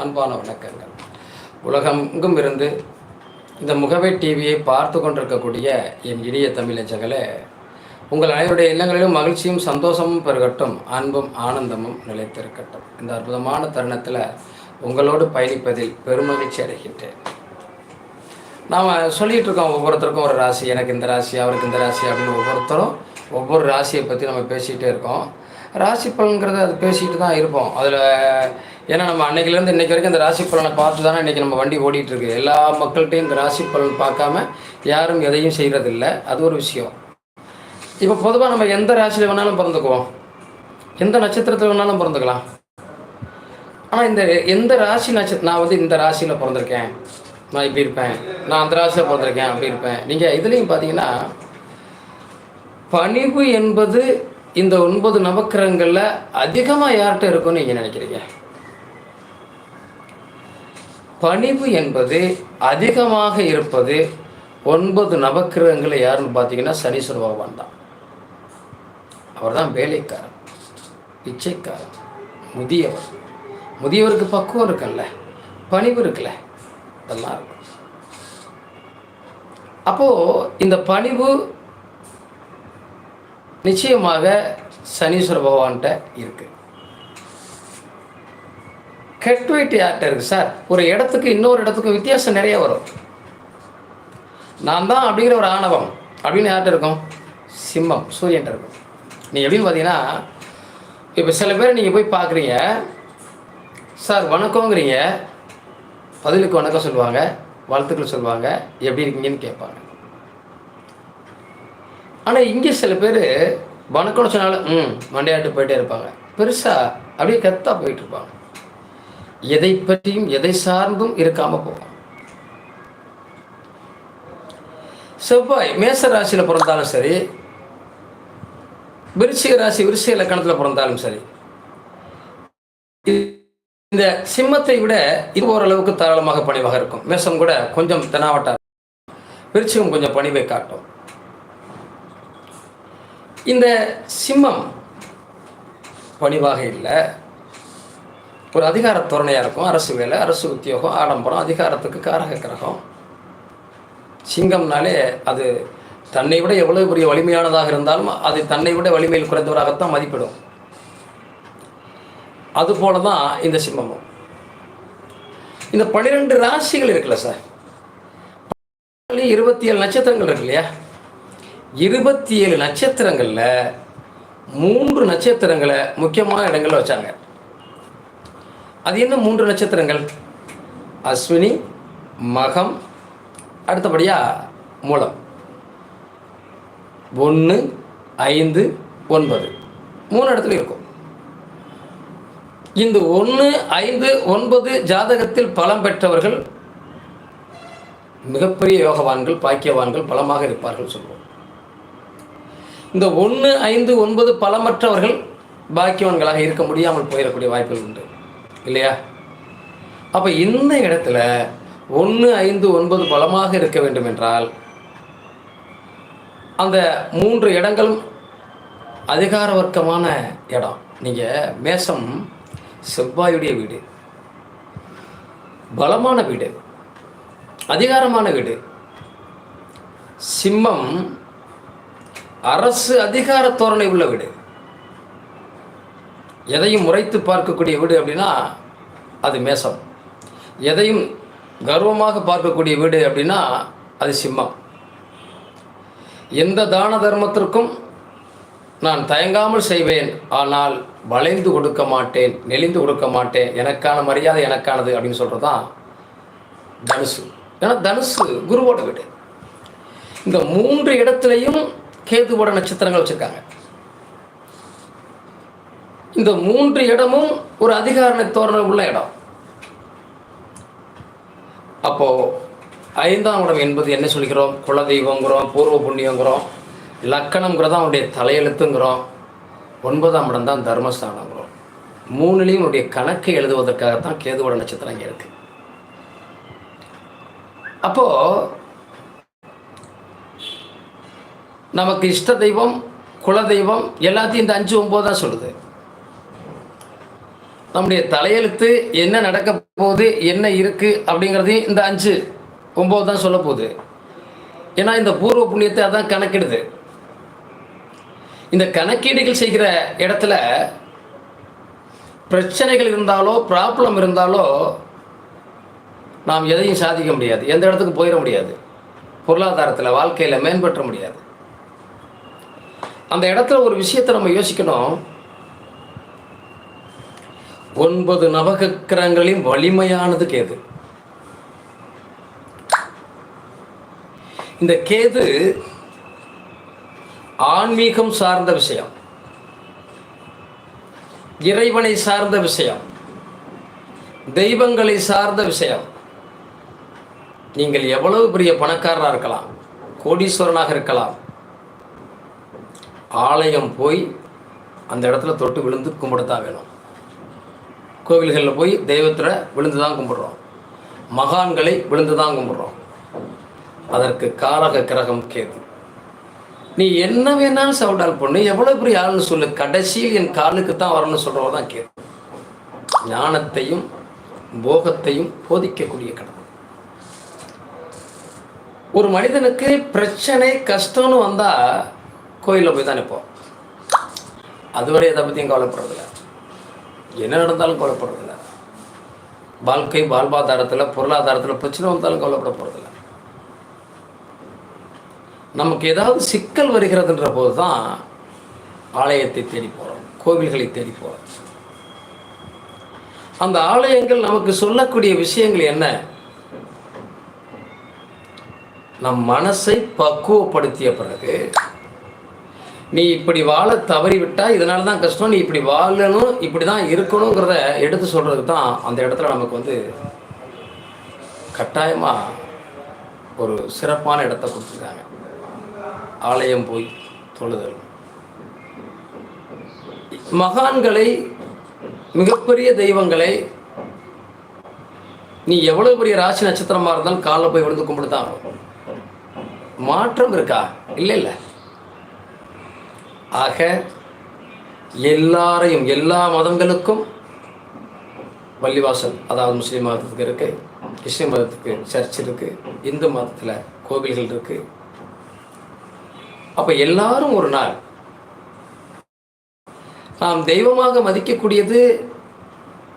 அன்பான வணக்கங்கள். உலகெங்கும் இருந்து இந்த முகவை டிவியை பார்த்து கொண்டிருக்கக்கூடிய என் இனிய தமிழச்சங்களே உங்கள் அனைவருடைய இல்லங்களிலும் மகிழ்ச்சியும் சந்தோஷமும் பெருகட்டும் அன்பும் ஆனந்தமும் நிலைத்திருக்கட்டும். இந்த அற்புதமான தருணத்தில் உங்களோடு பயணிப்பதில் பெருமகிழ்ச்சி அடைகின்றேன். நாம் சொல்லிகிட்டு இருக்கோம் ஒவ்வொருத்தருக்கும் ஒரு ராசி எனக்கு இந்த ராசி அவருக்கு இந்த ராசி அப்படின்னு ஒவ்வொருத்தரும் ஒவ்வொரு ராசியை பற்றி நம்ம பேசிகிட்டே இருக்கோம். ராசி பலன்கிறது அது பேசிகிட்டு தான் இருப்போம். அதில் ஏன்னா நம்ம அன்னைக்குலேருந்து இன்றைக்கி வரைக்கும் இந்த ராசி பலனை பார்த்து தானே இன்றைக்கி நம்ம வண்டி ஓடிட்டுருக்கு. எல்லா மக்கள்கிட்டையும் இந்த ராசி பலன் பார்க்காம யாரும் எதையும் செய்கிறதில்ல அது ஒரு விஷயம். இப்போ பொதுவாக நம்ம எந்த ராசியில் வேணாலும் பிறந்துக்குவோம். எந்த நட்சத்திரத்தில் வேணாலும் பிறந்துக்கலாம். ஆனால் இந்த எந்த ராசி நட்சத்திரம் நான் வந்து இந்த ராசியில் பிறந்திருக்கேன். நான் இப்படி இருப்பேன். நான் அந்த ராசியில் பிறந்திருக்கேன். அப்படி இருப்பேன். நீங்கள் இதுலேயும் பார்த்தீங்கன்னா பணிவு என்பது இந்த ஒன்பது நவக்கிரகங்களில் அதிகமாக யார்கிட்ட இருக்கும்னு நீங்கள் நினைக்கிறீங்க? பணிவு என்பது அதிகமாக இருப்பது ஒன்பது நவக்கிரகங்களில் யாருன்னு பார்த்தீங்கன்னா சனீஸ்வர பகவான் தான். அவர் தான் வேலைக்காரன் பிச்சைக்காரன் முதியவர். முதியவருக்கு பக்குவம் இருக்குல்ல பணிவு இருக்குல்ல அதெல்லாம் இருக்கும். அப்போது இந்த பணிவு நிச்சயமாக சனீஸ்வர பகவான்கிட்ட இருக்குது கெட்வைட் யார்கிட்ட இருக்குது சார் ஒரு இடத்துக்கு இன்னொரு இடத்துக்கு வித்தியாசம் நிறைய வரும். நான் தான் அப்படிங்கிற ஒரு ஆணவம். அப்படின்னு யார்கிட்ட இருக்கும்? சிம்மம் சூரியன்ட்ட இருக்கும். நீங்கள் எப்படின்னு பார்த்தீங்கன்னா இப்போ சில பேர் நீங்கள் போய் பார்க்குறீங்க. சார் வணக்கங்கிறீங்க பதிலுக்கு வணக்கம் சொல்லுவாங்க வாழ்த்துக்கள் சொல்லுவாங்க. எப்படி இருக்கீங்கன்னு கேட்பாங்க. ஆனால் இங்கே சில பேர் வணக்கம்னு சொன்னாலும் ம் மண்டையாட்டு போயிட்டே இருப்பாங்க. பெருசாக அப்படியே கத்தா போயிட்டு இருப்பாங்க. எதை பற்றியும் எதை சார்ந்தும் இருக்காமல் போவாங்க செவ்வாய் மேச ராசியில் பிறந்தாலும் சரி விருச்சிக ராசி விருச்சிக இலக்கணத்தில் பிறந்தாலும் சரி இந்த சிம்மத்தை விட இது ஓரளவுக்கு தாராளமாக பணிவாக இருக்கும். மேசம் கூட கொஞ்சம் தெனாவட்டா விருச்சிகம் கொஞ்சம் பணிவை காட்டும். இந்த சிம்மம் பணிவாக இல்லை. ஒரு அதிகார தோரணையாக இருக்கும். அரசு வேலை அரசு உத்தியோகம் ஆடம்பரம் அதிகாரத்துக்கு காரக கிரகம். சிங்கம்னாலே அது தன்னை விட எவ்வளவு பெரிய வலிமையானதாக இருந்தாலும் அது தன்னை விட வலிமையில் குறைந்தவராகத்தான் மதிப்பிடும். அதுபோல தான் இந்த சிம்மமும். இந்த பன்னிரெண்டு ராசிகள் இருக்குல்ல சார்? இருபத்தி ஏழு நட்சத்திரங்கள் இருக்கு இல்லையா? இருபத்தி ஏழு நட்சத்திரங்களில் மூன்று நட்சத்திரங்களை முக்கியமான இடங்களில் வச்சாங்க. அது என்ன மூன்று நட்சத்திரங்கள்? அஸ்வினி மகம் அடுத்தபடியாக மூலம். ஒன்று ஐந்து ஒன்பது. மூணு இடத்துல இருக்கும். இந்த ஒன்று ஐந்து ஒன்பது ஜாதகத்தில் பலம் பெற்றவர்கள் மிகப்பெரிய யோகவான்கள் பாக்கியவான்கள் பலமாக இருப்பார்கள் சொல்லுவோம். இந்த ஒன்று ஐந்து ஒன்பது பலமற்றவர்கள் பாக்கியவான்களாக இருக்க முடியாமல் போயிடக்கூடிய வாய்ப்புகள் உண்டு. இல்லையா? அப்போ இந்த இடத்துல ஒன்று ஐந்து ஒன்பது பலமாக இருக்க வேண்டும் என்றால் அந்த மூன்று இடங்களும் அதிகார வர்க்கமான இடம். நீங்கள் மேசம் செவ்வாயுடைய வீடு பலமான வீடு அதிகாரமான வீடு சிம்மம் அரசு அதிகார தோரணை உள்ள வீடு. எதையும் முறைத்து பார்க்கக்கூடிய வீடு அப்படின்னா அது மேசம். எதையும் கர்வமாக பார்க்கக்கூடிய வீடு அப்படின்னா அது சிம்மம். எந்த தான தர்மத்திற்கும் நான் தயங்காமல் செய்வேன் ஆனால் வளைந்து கொடுக்க மாட்டேன் நெளிந்து கொடுக்க மாட்டேன் எனக்கான மரியாதை எனக்கானது அப்படின்னு சொல்கிறது தான் தனுசு. ஏன்னா தனுசு குருவோட வீடு. இந்த மூன்று இடத்துலையும் கேதுவோட நட்சத்திரங்கள் வச்சுருக்காங்க. இந்த மூன்று இடமும் ஒரு அதிகார தோரணை உள்ள இடம். அப்போ ஐந்தாம் இடம் என்பது என்ன சொல்கிறோம்? குலதெய்வங்கிறோம் பூர்வ புண்ணியங்கிறோம் லக்கணங்கிறதா அவனுடைய தலையெழுத்துங்கிறோம். ஒன்பதாம் இடம் தான் தர்மஸ்தானங்கிறோம். மூணுலேயும் உடைய கணக்கை எழுதுவதற்காகத்தான் கேதுவோட நட்சத்திரம் இங்கே இருக்கு. அப்போது நமக்கு இஷ்ட தெய்வம் குல தெய்வம் எல்லாத்தையும் இந்த அஞ்சு ஒம்பது தான் சொல்லுது. நம்முடைய தலையெழுத்து என்ன நடக்க போகுது என்ன இருக்குது அப்படிங்கிறதையும் இந்த அஞ்சு ஒம்பது தான் சொல்ல போகுது. ஏன்னா இந்த பூர்வ புண்ணியத்தை அதான் கணக்கிடுது. இந்த கணக்கீடுகள் செய்கிற இடத்துல பிரச்சனைகள் இருந்தாலோ ப்ராப்ளம் இருந்தாலோ நாம் எதையும் சாதிக்க முடியாது. எந்த இடத்துக்கு போயிட முடியாது. பொருளாதாரத்தில் வாழ்க்கையில் மேம்பற்ற முடியாது. அந்த இடத்துல ஒரு விஷயத்தை நம்ம யோசிக்கணும். ஒன்பது நவகக்கிரங்களின் வலிமையானது கேது இந்த கேது ஆன்மீகம் சார்ந்த விஷயம். இறைவனை சார்ந்த விஷயம். தெய்வங்களை சார்ந்த விஷயம். நீங்கள் எவ்வளவு பெரிய பணக்காரராக இருக்கலாம் கோடீஸ்வரனாக இருக்கலாம் ஆலயம் போய் அந்த இடத்துல தொட்டு விழுந்து கும்பிடத்தான் வேணும். கோவில்களில் போய் தெய்வத்தில் விழுந்து தான் கும்பிட்றோம். மகான்களை விழுந்து தான் கும்பிட்றோம். அதற்கு காரக கிரகம் கேது. நீ என்ன வேணாலும் சவுடால் பொண்ணு எவ்வளோ பெரிய ஆள்னு சொல்லு. கடைசியில் என் காலுக்கு தான் வரணும்னு சொல்கிறவ தான் கேது. ஞானத்தையும் போகத்தையும் போதிக்கக்கூடிய கடவுள். ஒரு மனிதனுக்கு பிரச்சனை கஷ்டம்னு வந்தால் கோயிலில் போய் தான் நிற்போம் அதுவரை எதை பற்றியும் கவலைப்படுறதில்ல. என்ன நடந்தாலும் கவலைப்படுறதில்ல. வாழ்க்கை வாழ்வாதாரத்தில் பொருளாதாரத்தில் பிரச்சனை வந்தாலும் கவலைப்பட போகிறதில்ல நமக்கு ஏதாவது சிக்கல் வருகிறதுன்ற போது தான் ஆலயத்தை தேடி போகிறோம் கோவில்களை தேடி போகிறோம் அந்த ஆலயங்கள் நமக்கு சொல்லக்கூடிய விஷயங்கள் என்ன? நம் மனசை பக்குவப்படுத்திய பிறகு நீ இப்படி வாழ தவறிவிட்டால் இதனால தான் கஷ்டம் நீ இப்படி வாழணும் இப்படி தான் இருக்கணுங்கிறத எடுத்து சொல்கிறதுக்கு தான் அந்த இடத்துல நமக்கு வந்து கட்டாயமாக ஒரு சிறப்பான இடத்த கொடுத்துருக்காங்க. ஆலயம் போய் தொழுதல். மகான்களை மிகப்பெரிய தெய்வங்களை நீ எவ்வளவு பெரிய ராசி நட்சத்திரமாக இருந்தாலும் காலைல போய் விழுந்து கும்பிட்டு தான் மாற்றம் இருக்கா? இல்லை இல்லை. ஆக எல்லாரையும் எல்லா மதங்களுக்கும் பள்ளிவாசல் அதாவது முஸ்லீம் மதத்துக்கு இருக்கு கிறிஸ்டின் மதத்துக்கு சர்ச் இருக்கு இந்து மதத்தில் கோவில்கள் இருக்கு. அப்போ எல்லாரும் ஒரு நாள் நாம் தெய்வமாக மதிக்கக்கூடியது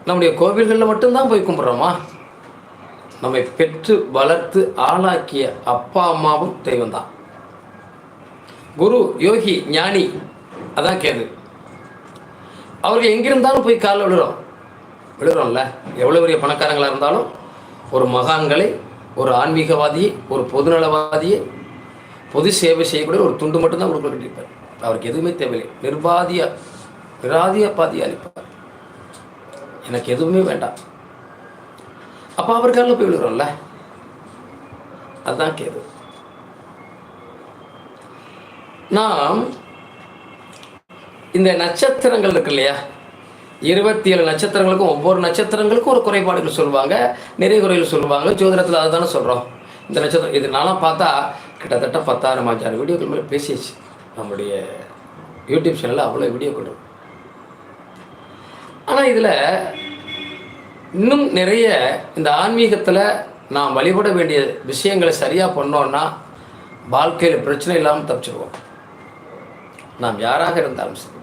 நம்முடைய கோவில்களில் மட்டும்தான் போய் கும்பிட்றோமா? நம்மை பெற்று வளர்த்து ஆளாக்கிய அப்பா அம்மாவும் தெய்வம்தான். குரு யோகி ஞானி. அதான் கேது. அவர்கள் எங்கிருந்தாலும் போய் காலில் விழுறோம். விழுறோம்ல. எவ்வளோ பெரிய பணக்காரங்களாக இருந்தாலும் ஒரு மகான்களை ஒரு ஆன்மீகவாதியை ஒரு பொதுநலவாதியை பொது சேவை செய்யக்கூடிய ஒரு துண்டு மட்டும்தான் கொடுக்க கட்டியிருப்பார். அவருக்கு எதுவுமே தேவையில்லை. நிர்வாதிய நிராதிய பாதியை அளிப்பார். எனக்கு எதுவுமே வேண்டாம். அப்போ அவர் காலில் போய் விழுகிறோம்ல அதுதான் கேது. நாம் இந்த நட்சத்திரங்கள் இருக்கு இல்லையா? இருபத்தி ஏழு நட்சத்திரங்களுக்கும் ஒவ்வொரு நட்சத்திரங்களுக்கும் ஒரு குறைபாடுகள் சொல்லுவாங்க நிறைய குறைகள் சொல்லுவாங்க. ஜோதிடத்தில் அதை தானே சொல்கிறோம் இந்த நட்சத்திரம் இதனாலாம் பார்த்தா கிட்டத்தட்ட பத்தாயிரம் அஞ்சாயிரம் வீடியோக்கள் மேலே பேசியாச்சு. நம்முடைய யூடியூப் சேனலில் அவ்வளோ வீடியோக்கள் கொண்டு ஆனால் இதில் இன்னும் நிறைய இந்த ஆன்மீகத்தில் நாம் வழிபட வேண்டிய விஷயங்களை சரியாக பண்ணோன்னா வாழ்க்கையில் பிரச்சனை இல்லாமல் தப்பிச்சிருவோம். நாம் யாராக இருந்தாலும் சரி.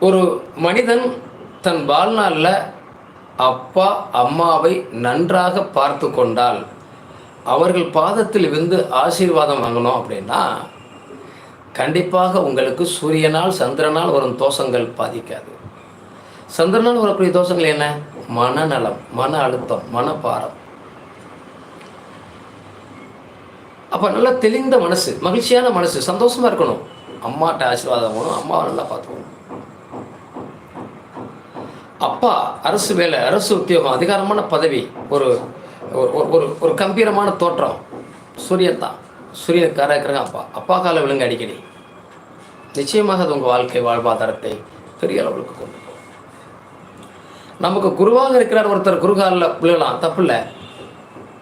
ஒரு மனிதன் தன் வாழ்நாளில் அப்பா அம்மாவை நன்றாக பார்த்து கொண்டால் அவர்கள் பாதத்தில் விழுந்து ஆசீர்வாதம் வாங்கணும் அப்படின்னா கண்டிப்பாக உங்களுக்கு சூரியனால் சந்திரனால் வரும் தோஷங்கள் பாதிக்காது. சந்திரனால் வரக்கூடிய தோஷங்கள் என்ன? மனநலம் மன அழுத்தம் மனப்பாரம். அப்போ நல்லா தெளிந்த மனசு மகிழ்ச்சியான மனசு சந்தோஷமா இருக்கணும். அம்மாட்ட ஆசீர்வாதம் போகணும் அம்மாவை நல்லா பார்த்துக்கணும். அப்பா அரசு வேலை அரசு உத்தியோகம் அதிகாரமான பதவி ஒரு ஒரு- ஒரு- ஒரு கம்பீரமான தோற்றம். சூரியன் தான். சூரியன் கரக்கிறங்க அப்பா. அப்பா கால விழுங்க அடிக்கடி. நிச்சயமாக அது உங்கள் வாழ்க்கை வாழ்வாதாரத்தை பெரிய அளவுக்கு கொண்டு போகும். நமக்கு குருவாக இருக்கிறார் ஒருத்தர் குருகாலில் விழலாம் தப்பு இல்லை.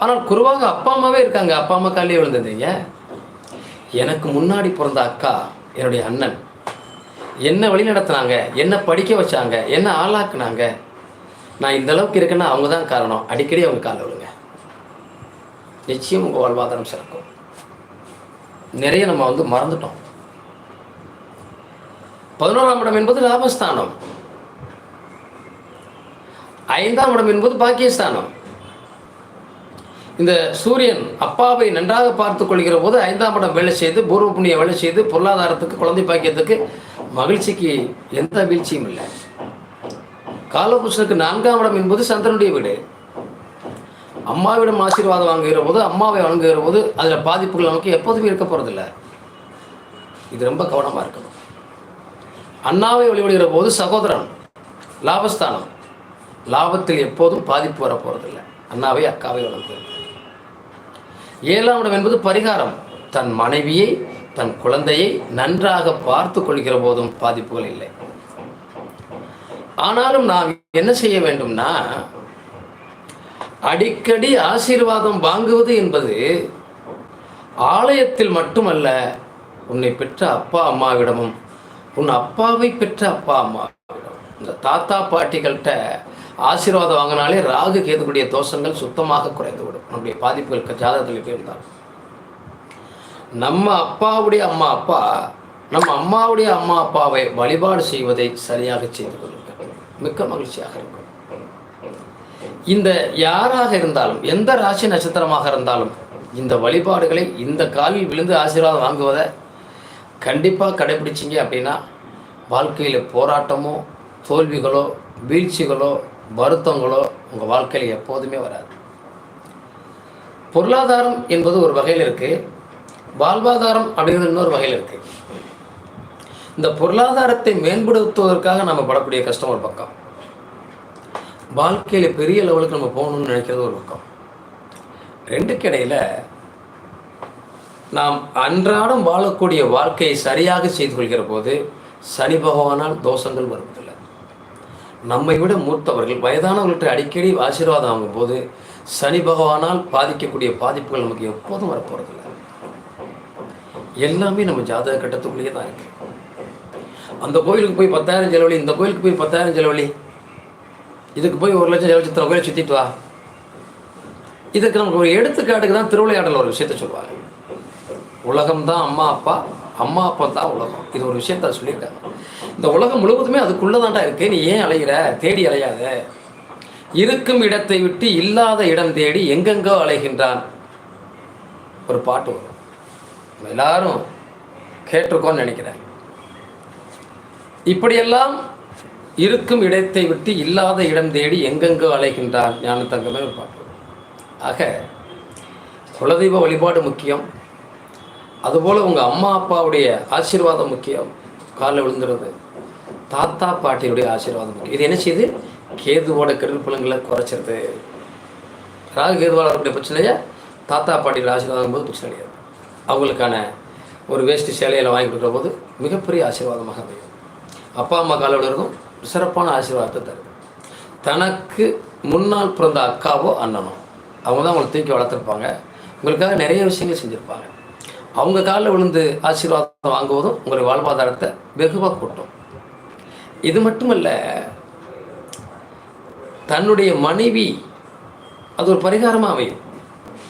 ஆனால் குருவாக அப்பா அம்மாவே இருக்காங்க. அப்பா அம்மா காலையே விழுந்தது ஏன் எனக்கு முன்னாடி பிறந்த அக்கா என்னுடைய அண்ணன். என்ன வழி நடத்துனாங்க? என்ன படிக்க வச்சாங்க? என்ன ஆளாக்குனாங்க? நான் இந்த அளவுக்கு இருக்கேன்னா அவங்க தான் காரணம். அடிக்கடி அவங்க காலை விழுங்க நிச்சயம் உங்கள் வாழ்வாதாரம் சிறக்கும். நிறைய நம்ம வந்து மறந்துட்டோம். பதினோராம் இடம் என்பது லாபஸ்தானம். ஐந்தாம் இடம் என்பது பாக்கியஸ்தானம். இந்த சூரியன் அப்பாவை நன்றாக பார்த்து கொள்கிற போது ஐந்தாம் இடம் வேலை செய்து பூர்வ புண்ணிய வேலை செய்து பொருளாதாரத்துக்கு குழந்தை பாக்கியத்துக்கு மகிழ்ச்சிக்கு எந்த வீழ்ச்சியும் இல்லை. காலபுருஷனுக்கு நான்காம் இடம் என்பது சந்திரனுடைய வீடு. அம்மாவிடம் ஆசீர்வாதம் வாங்குகிற போது அம்மாவை வழங்குகிற போது அதில் பாதிப்புகள் நமக்கு எப்போதுமே இருக்க போகிறதில்ல இது ரொம்ப கவனமாக இருக்கணும். அண்ணாவை வழிபடுகிற போது சகோதரன் லாபஸ்தானம். லாபத்தில் எப்போதும் பாதிப்பு வர போகிறதில்ல அண்ணாவை அக்காவை வளர்க்கிறது ஏழாம் இடம் என்பது பரிகாரம். தன் மனைவியை தன் குழந்தையை நன்றாக பார்த்து கொள்கிற போதும் பாதிப்புகள் இல்லை. ஆனாலும் நாம் என்ன செய்ய வேண்டும்னா அடிக்கடி ஆசீர்வாதம் வாங்குவது என்பது ஆலயத்தில் மட்டுமல்ல உன்னை பெற்ற அப்பா அம்மாவிடமும் உன் அப்பாவை பெற்ற அப்பா அம்மாவிடம் இந்த தாத்தா பாட்டிகள்கிட்ட ஆசீர்வாதம் வாங்கினாலே ராகு கேதுக்குடைய தோஷங்கள் சுத்தமாக குறைந்துவிடும். நம்முடைய பாதிப்புகள் ஜாதகத்தில் இருந்தால் நம்ம அப்பாவுடைய அம்மா அப்பா நம்ம அம்மாவுடைய அம்மா அப்பாவை வழிபாடு செய்வதை சரியாக செய்து கொள்ளுங்கள். மிக்க மகிழ்ச்சியாக இருக்கும். இந்த யாராக இருந்தாலும் எந்த ராசி நட்சத்திரமாக இருந்தாலும் இந்த வழிபாடுகளை இந்த காலில் விழுந்து ஆசீர்வாதம் வாங்குவதை கண்டிப்பாக கடைபிடிச்சிங்க அப்படின்னா வாழ்க்கையில் போராட்டமோ தோல்விகளோ வீழ்ச்சிகளோ வருத்தங்களோ உங்கள் வாழ்க்கையில் எப்போதுமே வராது. பொருளாதாரம் என்பது ஒரு வகையில் இருக்குது வாழ்வாதாரம் அப்படிங்கிறது இன்னொரு வகையில் இருக்குது இந்த பொருளாதாரத்தை மேம்படுத்துவதற்காக நம்ம படக்கூடிய கஷ்டம் ஒரு பக்கம். வாழ்க்கையில் பெரிய லெவலுக்கு நம்ம போகணும்னு நினைக்கிறது ஒரு பக்கம். ரெண்டுக்கு இடையில நாம் அன்றாடம் வாழக்கூடிய வாழ்க்கையை சரியாக செய்து கொள்கிற போது சனி பகவானால் தோஷங்கள் வருது நம்மை விட மூத்தவர்கள் வயதானவர்கள்ட்ட அடிக்கடி ஆசீர்வாதம் வாங்கும் போது சனி பகவானால் பாதிக்கக்கூடிய பாதிப்புகள் நமக்கு எப்போதும் வரப்போறது எல்லாமே நம்ம ஜாதக கட்டத்துக்குள்ளேயே தான் இருக்கு. அந்த கோயிலுக்கு போய் பத்தாயிரம் செலவழி இந்த கோயிலுக்கு போய் பத்தாயிரம் செலவழி இதுக்கு போய் ஒரு லட்சம் செலவழிச்சு சித்திர கோயிலை சுற்றிட்டு வா. இதுக்கு நமக்கு ஒரு எடுத்துக்காட்டுக்கு தான் திருவிளையாடல் ஒரு விஷயத்த சொல்லுவாங்க. உலகம் தான் அம்மா அப்பா அம்மா அப்பா தான் உலகம். இது ஒரு விஷயத்த சொல்லியிருக்காங்க. இந்த உலகம் முழுவதுமே அதுக்குள்ளே தான்டா இருக்கு. நீ ஏன் அலைகிற தேடி அலையாத. இருக்கும் இடத்தை விட்டு இல்லாத இடம் தேடி எங்கெங்கோ அலைகின்றான். ஒரு பாட்டு வரும். எல்லாரும் கேட்டிருக்கோன்னு நினைக்கிறேன். இப்படியெல்லாம் இருக்கும் இடத்தை விட்டு இல்லாத இடம் தேடி எங்கெங்கோ அலைகின்றான் ஞான தங்கமே ஒரு பாட்டு வரும். ஆக குலதெய்வ வழிபாடு முக்கியம். அதுபோல் உங்கள் அம்மா அப்பாவுடைய ஆசீர்வாதம் முக்கியம். காலில் விழுந்துடுறது தாத்தா பாட்டியுடைய ஆசீர்வாதம் இது என்ன செய்யுது? கேதுவோட கெடுதல் பலன்களை குறைச்சிருது. ராகு கேதுவால் வரக்கூடிய பிரச்சனையை தாத்தா பாட்டியோட ஆசீர்வாதம் போது பிரச்சனை கிடையாது. அவங்களுக்கான ஒரு வேஷ்டி சேலையில் வாங்கி கொடுக்குற போது மிகப்பெரிய ஆசீர்வாதமாக அமையும். அப்பா அம்மா காலோட இருக்கும். சிறப்பான ஆசீர்வாதத்தை தருது. தனக்கு முன்னால் பிறந்த அக்காவோ அண்ணனோ அவங்க தான் அவங்களை தூக்கி வளர்த்துருப்பாங்க. உங்களுக்காக நிறைய விஷயங்கள் செஞ்சுருப்பாங்க. அவங்க காலில் விழுந்து ஆசீர்வாதம் வாங்குவதும் உங்களுடைய வாழ்வாதாரத்தை வெகுவாக கூட்டும். இது மட்டுமல்ல தன்னுடைய மனைவி அது ஒரு பரிகாரமாக அமையும்.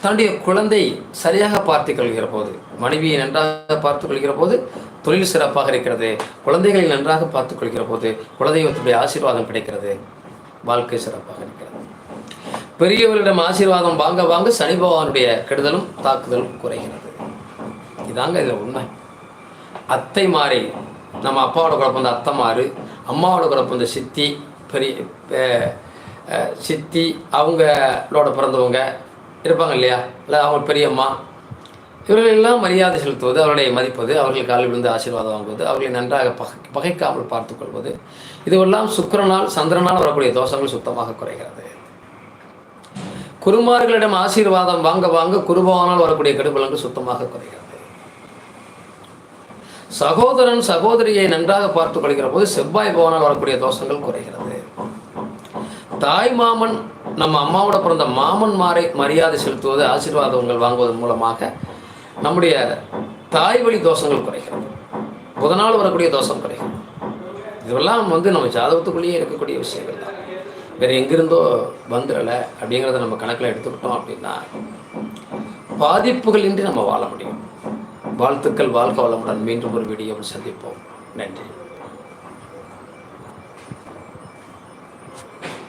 தன்னுடைய குழந்தை சரியாக பார்த்து கொள்கிற போது மனைவியை நன்றாக பார்த்து கொள்கிற போது தொழில் சிறப்பாக இருக்கிறது குழந்தைகளை நன்றாக பார்த்து கொள்கிற போது குலதெய்வத்துடைய ஆசீர்வாதம் கிடைக்கிறது வாழ்க்கை சிறப்பாக இருக்கிறது. பெரியவர்களிடம் ஆசீர்வாதம் வாங்க வாங்க சனி பகவானுடைய கெடுதலும் தாக்குதலும் குறைகிறது. இதாங்க இதில் உண்மை. அத்தை மாறி நம்ம அப்பாவோட குழப்பம் இந்த அத்தை மாறு அம்மாவோட குழப்பம் இந்த சித்தி பெரிய சித்தி அவங்களோட பிறந்தவங்க இருப்பாங்க இல்லையா? இல்லை அவங்க பெரியம்மா. இவர்களெல்லாம் மரியாதை செலுத்துவது அவர்களை மதிப்பது அவர்கள் காலில் விழுந்து ஆசீர்வாதம் வாங்குவது அவர்களை நன்றாக பகை பகைக்காமல் பார்த்து கொள்வது. இதுவெல்லாம் சுக்கிரனால் சந்திரனால் வரக்கூடிய தோஷங்கள் சுத்தமாக குறைகிறது. குருமார்களிடம் ஆசீர்வாதம் வாங்க வாங்க குருபவனால் வரக்கூடிய கெடுபலங்கள் சுத்தமாக குறைகிறது. சகோதரன் சகோதரியை நன்றாக பார்த்துக் கொள்கிற போது செவ்வாய் பவனால் வரக்கூடிய தோஷங்கள் குறைகிறது. தாய் மாமன் நம்ம அம்மாவோட பிறந்த மாமன்மாரை மரியாதை செலுத்துவது ஆசீர்வாதங்கள் வாங்குவதன் மூலமாக நம்முடைய தாய் வழி தோஷங்கள் குறைகிறது. புதனால் வரக்கூடிய தோஷம் குறைகிறது. இதெல்லாம் வந்து நம்ம ஜாதகத்துக்குள்ளேயே இருக்கக்கூடிய விஷயங்கள் தான். வேறு எங்கிருந்தோ வந்துடலை அப்படிங்கிறத நம்ம கணக்கில் எடுத்துக்கிட்டோம் அப்படின்னா பாதிப்புகளின்றி நம்ம வாழ முடியும். வாழ்த்துக்கள் வாழ்க வளமுடன் மீண்டும் ஒரு வீடியோவில் சந்திப்போம். நன்றி.